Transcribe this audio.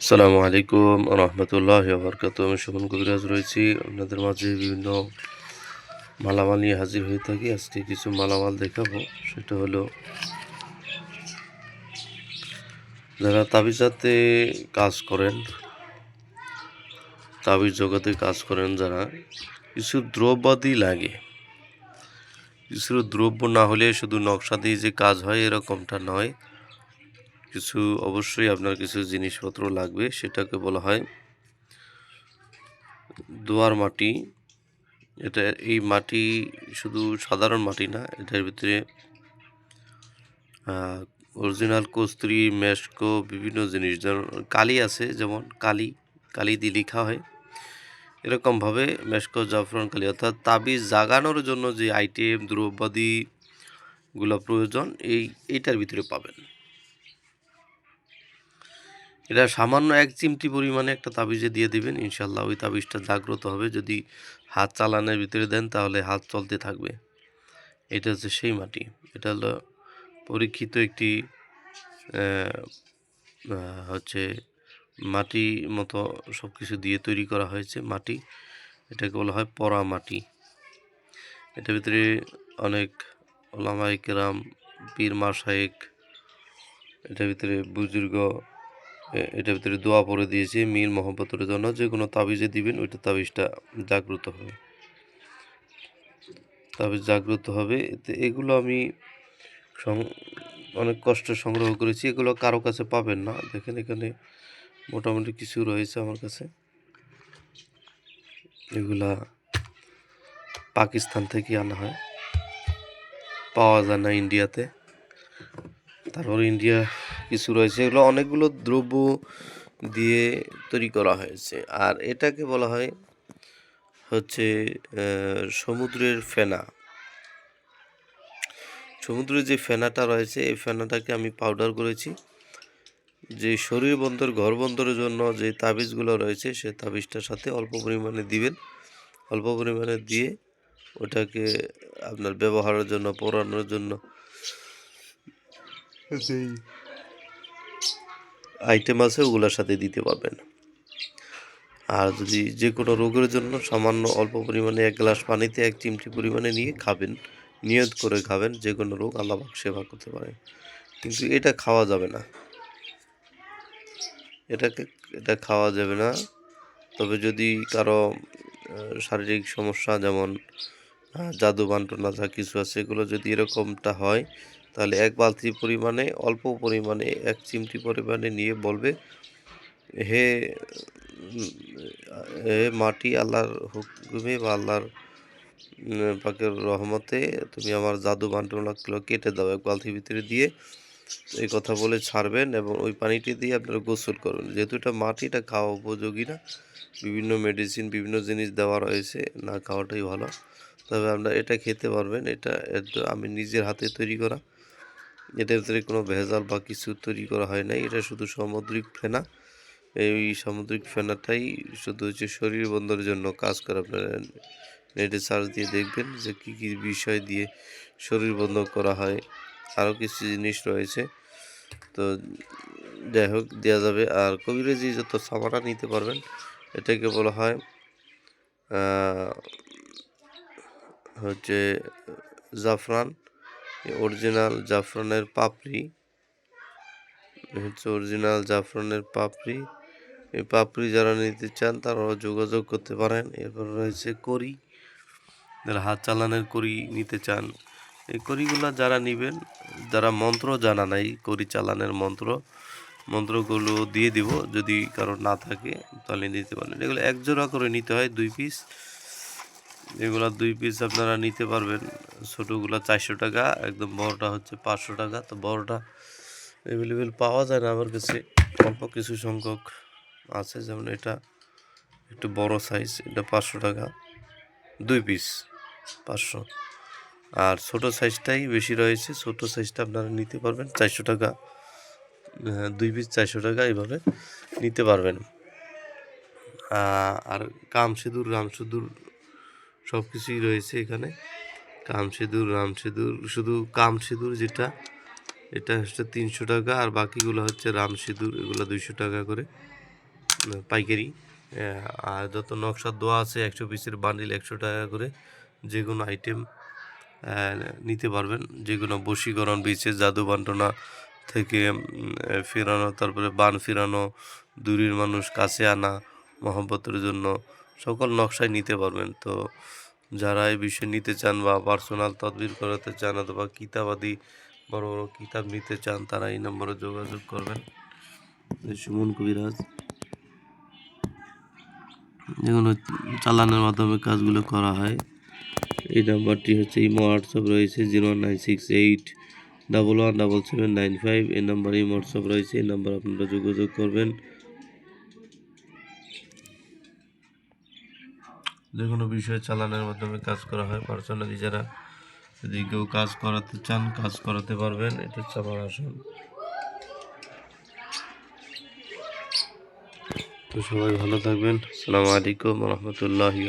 আসসালামু আলাইকুম রহমতুল্লাহ বরকাত আমি শোভন কবিরাজ রয়েছি। আপনাদের মাঝে বিভিন্ন মালামাল নিয়ে হাজির হয়ে থাকি। আজকে কিছু মালামাল দেখাবো। সেটা হলো, যারা তাবিজাতে কাজ করেন, তাবিজ জগতে কাজ করেন, যারা কিছু দ্রব্যাদি লাগে, কিছু দ্রব্য না হলে শুধু নকশা দিয়ে যে কাজ হয় এরকমটা নয়। কিছু অবশ্যই আপনার কিছু জিনিসপত্র লাগবে, সেটাকে বলা হয় দোয়ার মাটি। এটা, এই মাটি শুধু সাধারণ মাটি না, এটার ভিতরে অরিজিনাল কস্তুরি, মেশকো, বিভিন্ন জিনিস, যেমন কালি আছে, যেমন কালি কালি দিয়ে লিখা হয়। এরকমভাবে মেশকো, জাফরান কালি, অর্থাৎ তাবিজ জাগানোর জন্য যে আইটেম দ্রব্যাদিগুলো প্রয়োজন, এই, এইটার ভিতরে পাবেন। এটা সামান্য এক চিমটি পরিমাণে একটা তাবিজে দিয়ে দিবেন ইনশাল্লাহ ওই তাবিজটা জাগ্রত হবে। যদি হাত চালানের ভিতরে দেন, তাহলে হাত চলতে থাকবে। এটা হচ্ছে সেই মাটি। এটা হলো পরীক্ষিত একটি হচ্ছে মাটি মতো সব কিছু দিয়ে তৈরি করা হয়েছে মাটি। এটাকে বলা হয় পরা মাটি। এটার ভিতরে অনেক ওলামাই কেরাম, পীর মাসায়েক এটার ভিতরে বুজুর্গ এটার ভিতরে দোয়া পরে দিয়েছে মিল মহব্বতের জন্য। যে কোনো তাবিজে দিবেন, ওইটা তাবিজটা জাগ্রত হবে। তাবিজ জাগ্রত হবে। এতে এগুলো আমি অনেক কষ্ট সংগ্রহ করেছি। এগুলো কারও কাছে পাবেন না। দেখেন এখানে মোটামুটি কিছু রয়েছে আমার কাছে। এগুলা পাকিস্তান থেকে আনা হয়। পাওয়া যায় না ইন্ডিয়াতে। তারপর ইন্ডিয়া কিছু রয়েছে। এগুলো অনেকগুলো দ্রব্য দিয়ে তৈরি করা হয়েছে। আর এটাকে বলা হয় হচ্ছে সমুদ্রের ফেনা। সমুদ্রের যে ফেনাটা রয়েছে, এই ফেনাটাকে আমি পাউডার করেছি। যে শরীর বন্দর, ঘর বন্দরের জন্য যে তাবিজগুলো রয়েছে, সে তাবিজটার সাথে অল্প পরিমাণে দিবেন। অল্প পরিমাণে দিয়ে ওটাকে আপনার ব্যবহারের জন্য, পড়ানোর জন্য যেই আইটেম আছে, ওগুলোর সাথে দিতে পারবেন। আর যদি যে কোনো রোগের জন্য সামান্য অল্প পরিমাণে এক গ্লাস পানিতে এক চিমটি পরিমাণে নিয়ে খাবেন, নিয়ত করে খাবেন যে কোনো রোগ আল্লাহ সেবা করতে পারে কিন্তু এটা খাওয়া যাবে না। এটাকে, এটা খাওয়া যাবে না। তবে যদি কারও শারীরিক সমস্যা যেমন জাদু বান্টনা যা কিছু আছে, এগুলো যদি এরকমটা হয় তাহলে এক বালতি পরিমাণে, অল্প পরিমাণে এক চিমটি পরিমাণে নিয়ে বলবে, হে হে মাটি আল্লাহর হুকুমে বা আল্লাহর পাকের রহমতে তুমি আমার জাদু বান্টনাগুলো কেটে দাও। এক বালতির ভিতরে দিয়ে এই কথা বলে ছাড়বেন এবং ওই পানিটি দিয়ে আপনারা গোসল করবেন যেহেতু এটা মাটিটা খাওয়া উপযোগী না। বিভিন্ন মেডিসিন বিভিন্ন জিনিস দেওয়া রয়েছে, না খাওয়াটাই ভালো। তবে আপনারা এটা খেতে পারবেন। এটা আমি নিজের হাতে তৈরি করা। এটার ভিতরে কোনো ভেজাল বা কিছু তৈরি করা হয় নাই। এটা শুধু সামুদ্রিক ফেনা। এই সামুদ্রিক ফেনাটাই শুধু হচ্ছে শরীর বন্ধের জন্য কাজ করে। আপনারা নেটে সার্চ দিয়ে দেখবেন যে কী কী বিষয় দিয়ে শরীর বন্ধ করা হয়। আরও কিছু জিনিস রয়েছে। তো যাই হোক দেওয়া যাবে। আর কবিরাজি যত সামাটা নিতে পারবেন, এটাকে বলা হয় হচ্ছে জাফরান। অরিজিনাল জাফরানের পাপড়ি হচ্ছে অরিজিনাল জাফরানের পাপড়ি। এই পাপড়ি যারা নিতে চান, তারাও যোগাযোগ করতে পারেন। এরপর রয়েছে করি যারা হাত চালানের করি নিতে চান, এই করিগুলো যারা নেবেন, যারা মন্ত্র জানা নাই করি চালানের মন্ত্র, মন্ত্রগুলো দিয়ে দিব। যদি কারও না থাকে, তাহলে নিতে পারেন। এগুলো এক জোড়া করে নিতে হয়, দুই পিস এগুলা দুই পিস আপনারা নিতে পারবেন। ছোটোগুলো চারশো টাকা, একদম বড়টা হচ্ছে পাঁচশো টাকা। তো বড়টা অ্যাভেলেবেল পাওয়া যায় না আমার কাছে। অল্প কিছু সংখ্যক আছে, যেমন এটা একটু বড় সাইজ এটা পাঁচশো টাকা। দুই পিস পাঁচশো। আর ছোট সাইজটাই বেশি রয়েছে, ছোট সাইজটা আপনারা নিতে পারবেন চারশো টাকা। দুই পিস চারশো টাকা এইভাবে নিতে পারবেন। আর কাম সিঁদুর রাম সিঁদুর সব কিছুই রয়েছে এখানে। কাম সিঁদুর, রাম সিঁদুর, শুধু কাম সিঁদুর যেটা, এটা হচ্ছে তিনশো টাকা আর বাকিগুলো হচ্ছে রাম সিঁদুর, এগুলো দুইশো টাকা করে। পাইকারি। আর যত নকশা দোয়া আছে, একশো পিসের বান্ডিল একশো টাকা করে যে কোনো আইটেম নিতে পারবেন। যে কোনো বশীকরণ বিছে জাদু বান্টনা থেকে ফেরানো, তারপরে বান ফেরানো, দূরের মানুষ কাছে আনা, মহব্বতের জন্য সকল নকশায় নিতে পারবেন। তো যারা এই বিষয় নিতে চান বা পার্সোনাল তদবির করাতে চান অথবা কিতাবাদি বড় বড় কিতাব নিতে চান, তারা এই নম্বরে যোগাযোগ করবেন। সুমন কবিরাজ। যেগুলো চালানোর মাধ্যমে কাজগুলো করা হয়। এই নাম্বারটি হচ্ছে ইমো, হোয়াটসঅ্যাপ রয়েছে zero nine six eight double one double seven nine five. এই নাম্বারে ইমো, হোয়াটসঅ্যাপ রয়েছে, এই নাম্বার আপনারা যোগাযোগ করবেন। যে কোনো বিষয়ে চালানোর মাধ্যমে কাজ করা হয়। পার্সোনালি যারা যদি কেউ কাজ করাতে চান, কাজ করাতে পারবেন। এটা হচ্ছে আমার আসন তো সবাই ভালো থাকবেন। আসসালামু আলাইকুম রহমতুল্লাহি